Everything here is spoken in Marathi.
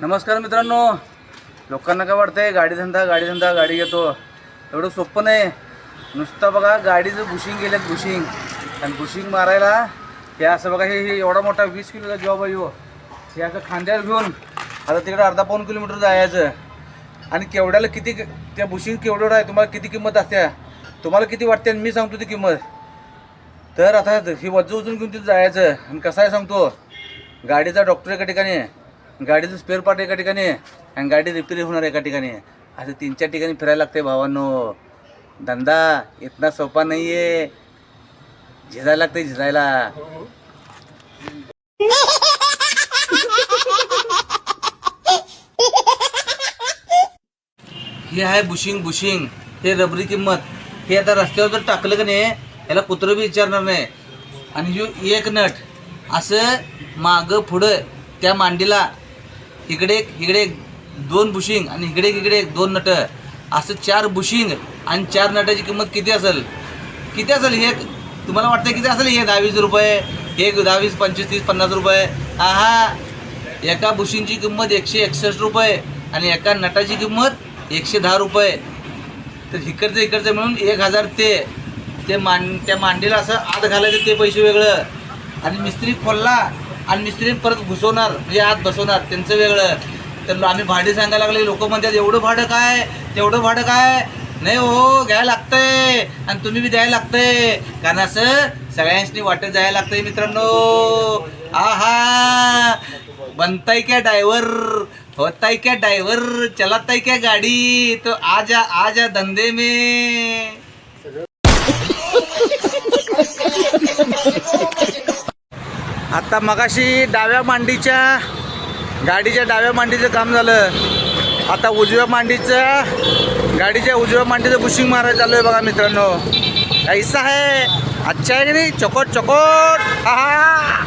नमस्कार मित्रांनो. लोकांना काय वाटतंय? गाडी धंदा गाडी धंदा गाडी घेतो. एवढं सोपं नाही. नुसतं बघा गाडीचं बुशिंग गेल्यात बुशिंग. आणि बुशिंग मारायला हे असं बघा हे हे एवढा मोठा वीस किलोचा जॉब आहे हो. हे असं खांद्यावर घेऊन आता तिकडे अर्धा पाऊन किलोमीटर जायचं. आणि केवढ्याला किती त्या बुशिंग केवढं आहे तुम्हाला किती किंमत असते? तुम्हाला किती वाटते? आणि मी सांगतो ती किंमत. तर आता ही वजू उचलून घेऊन तिथं जायचं. आणि कसं आहे सांगतो? गाडीचा डॉक्टर एका ठिकाणी आहे गाडीचं स्पेअर पार्ट एका ठिकाणी आहे आणि गाडी रिपेअर होणार एका ठिकाणी आहे. असं तीन चार ठिकाणी फिरायला लागते भावांनो. धंदा इतना सोपा नाही आहे झिजायला लागते झिजायला. हे आहे बुशिंग बुशिंग. हे रबरी किंमत. हे आता रस्त्यावर जर टाकलं का नाही याला कुत्रं बी विचारणार नाही. आणि ह्यो एक नट. असं मागं पुढं त्या मांडीला इकडे एक इकडे एक दोन बुशिंग आणि इकडे एक इकडे एक दोन नट. असं चार बुशिंग आणि चार नटाची किंमत किती असेल? किती असेल हे? तुम्हाला वाटतं किती असेल हे? दहावीस रुपये. हे दहावीस पंचवीस तीस पन्नास रुपये. आहा! एका बुशिंगची किंमत एकशे एकसष्ट रुपये आणि एका नटाची किंमत एकशे दहा रुपये. तर इकडचं इकडचं मिळून एक हजार ते. ते मान त्या मांडीला असं आत घालायचं ते पैसे वेगळं. आणि मिस्त्री खोलला. आणि मिस्त्री परत घुसवणार म्हणजे आत बसवणार त्यांचं वेगळं. तर आम्ही भाडे सांगायला लागले लोक म्हणतात एवढं भाडं काय? तेवढं भाडं काय? नाही हो घ्यायला लागतंय. आणि तुम्ही बी द्यायला लागतंय. कारण असं सगळ्यांनी वाटत जायला लागतंय मित्रांनो. आहा. बनताय क्या डायव्हर होताय क्या डायव्हर चलाताय क्या गाडी? तो आजा आजा धंदे में. आता मगाशी डाव्या मांडीच्या गाडीच्या डाव्या मांडीचं काम झालं. आता उजव्या मांडीचं गाडीच्या उजव्या मांडीचं बुशिंग मारायला चालू आहे बघा मित्रांनो. ऐसा आहे. अच्छा आहे की नाही? चकोट चकोट. हा.